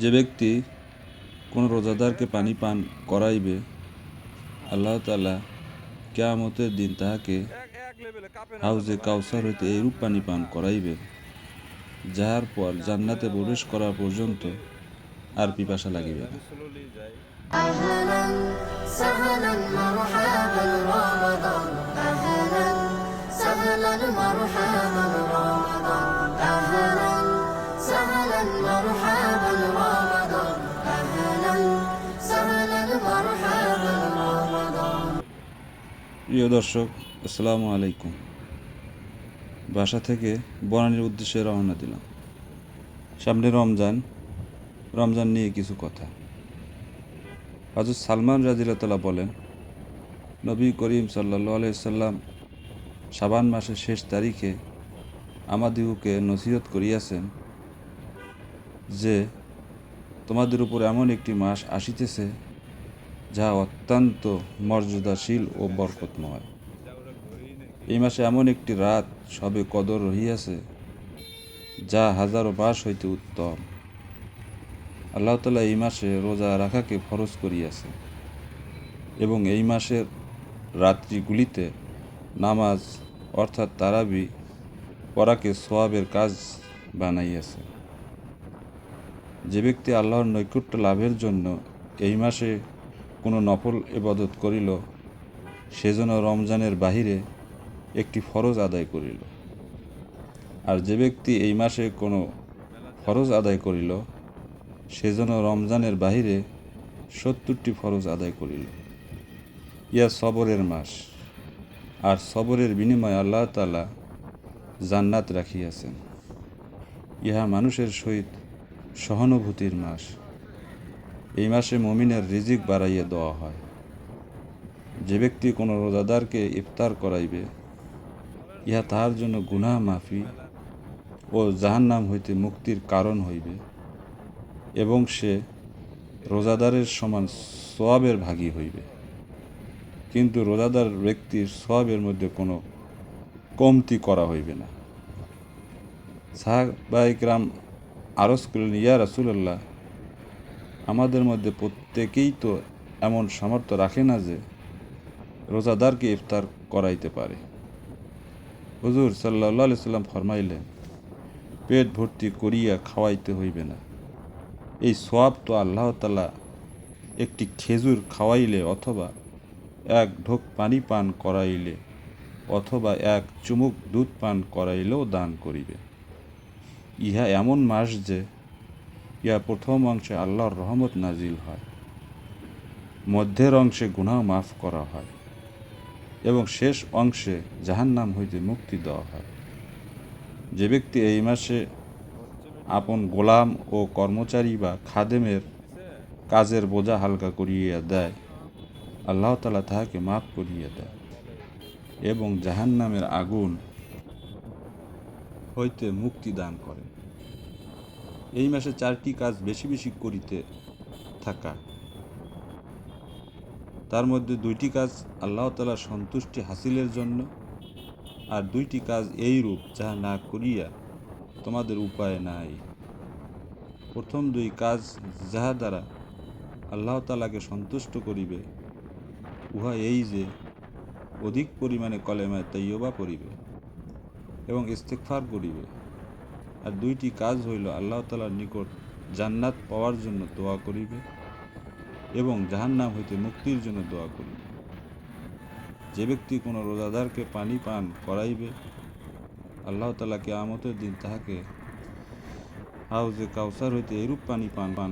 যে ব্যক্তি কোনো রোজাদারকে পানি পান করাইবে আল্লাহ তালা কেয়ামতের দিন তাহাকে হাউজে কাউসার হইতে এইরূপ পানি পান করাইবে যাহার পর জান্নাতে প্রবেশ করা পর্যন্ত আর পিপাসা লাগিবে না أهلا سهلا مرحبا رمضان أهلا سهلا مرحبا প্রিয় দর্শক, আসসালামু আলাইকুম। বাসা থেকে বনানীর উদ্দেশ্যে রওনা দিলাম। সামনে রমজান রমজান নিয়ে কিছু কথা। হজরত সালমান রাজিল্লাহ বলেন, নবী করিম সাল্লা আলাইসাল্লাম সাবান মাসের শেষ তারিখে আমাদিহুকে নসিহত করিয়াছেন যে, তোমাদের উপর এমন একটি মাস আসিতেছে যাহা অত্যন্ত মর্যাদাশীল ও বরকতময়। এই মাসে এমন একটি রাত সবে কদর রহিয়াছে, যা হাজারো বাস হইতে উত্তম। আল্লাহ তালা এই মাসে রোজা রাখাকে ফরজ করিয়াছে এবং এই মাসের রাত্রিগুলিতে নামাজ অর্থাৎ তারাবি পড়াকে সোয়াবের কাজ বানাইয়াছে। যে ব্যক্তি আল্লাহর নৈকট্য লাভের জন্য এই মাসে কোনো নফল এবাদত করিল সেজন্য রমজানের বাহিরে একটি ফরজ আদায় করিল। আর যে ব্যক্তি এই মাসে কোনো ফরজ আদায় করিল সেজন্য রমজানের বাহিরে সত্তরটি ফরজ আদায় করিল। ইয়া সবরের মাস। আর সবরের বিনিময়ে আল্লাহ তালা জান্নাত রাখিয়াছেন। ইহা মানুষের সহিত সহানুভূতির মাস। এই মাসে মমিনের রিজিক বাড়াইয়া দেওয়া হয়। যে ব্যক্তি কোনো রোজাদারকে ইফতার করাইবে, ইহা তাহার জন্য গুনাহ মাফি ও জাহান্নাম হইতে মুক্তির কারণ হইবে এবং সে রোজাদারের সমান সোয়াবের ভাগী হইবে। কিন্তু রোজাদার ব্যক্তির সোয়াবের মধ্যে কোনো কমতি করা হইবে না। সাহাবাইকরাম আরস করলেন, ইয়া রাসুলাল্লাহ আমাদের মধ্যে প্রত্যেকেই তো এমন সামর্থ্য রাখে না যে রোজাদারকে ইফতার করাইতে পারে। হুজুর সাল্লাহ সাল্লাম ফরমাইলেন, পেট ভর্তি করিয়া খাওয়াইতে হইবে না। এই সোয়াব তো আল্লাহ তালা একটি খেজুর খাওয়াইলে অথবা এক ঢোক পানি পান করাইলে অথবা এক চুমুক দুধ পান করাইলেও দান করিবে। ইহা এমন মাস যে ইয়া প্রথম অংশে আল্লাহর রহমত নাজিল হয়। মধ্যের অংশে গুনাহ মাফ করা হয় এবং শেষ অংশে জাহান্নাম হইতে মুক্তি দেওয়া হয়। যে ব্যক্তি এই মাসে আপন গোলাম ও কর্মচারী বা খাদেমের কাজের বোঝা হালকা করিয়া দেয়, আল্লাহ তালা তাহাকে মাফ করিয়া দেয় এবং জাহান্নামের আগুন হইতে মুক্তি দান করে এই মাসে চারটি কাজ বেশি বেশি করিতে থাকা। তার মধ্যে দুইটি কাজ আল্লাহ তালার সন্তুষ্টি হাসিলের জন্য আর দুইটি কাজ এই রূপ যাহা না করিয়া তোমাদের উপায় নাই। প্রথম দুই কাজ যাহা দ্বারা আল্লাহ তালাকে সন্তুষ্ট করিবে, উহা এই যে অধিক পরিমাণে কলেমায় তৈয়বা করিবে এবং ইস্তেকফার করিবে। আর দুইটি কাজ হইল আল্লাহ তালার নিকট জান্নাত পাওয়ার জন্য দোয়া করিবে এবং জাহান্নাম হইতে মুক্তির জন্য দোয়া করিবে। যে ব্যক্তি কোনো রোজাদারকে পানি পান করাইবে, আল্লাহ তালাকে আমতের দিন তাহাকে হাউজে কাউসার হইতে এরূপ পানি পান পান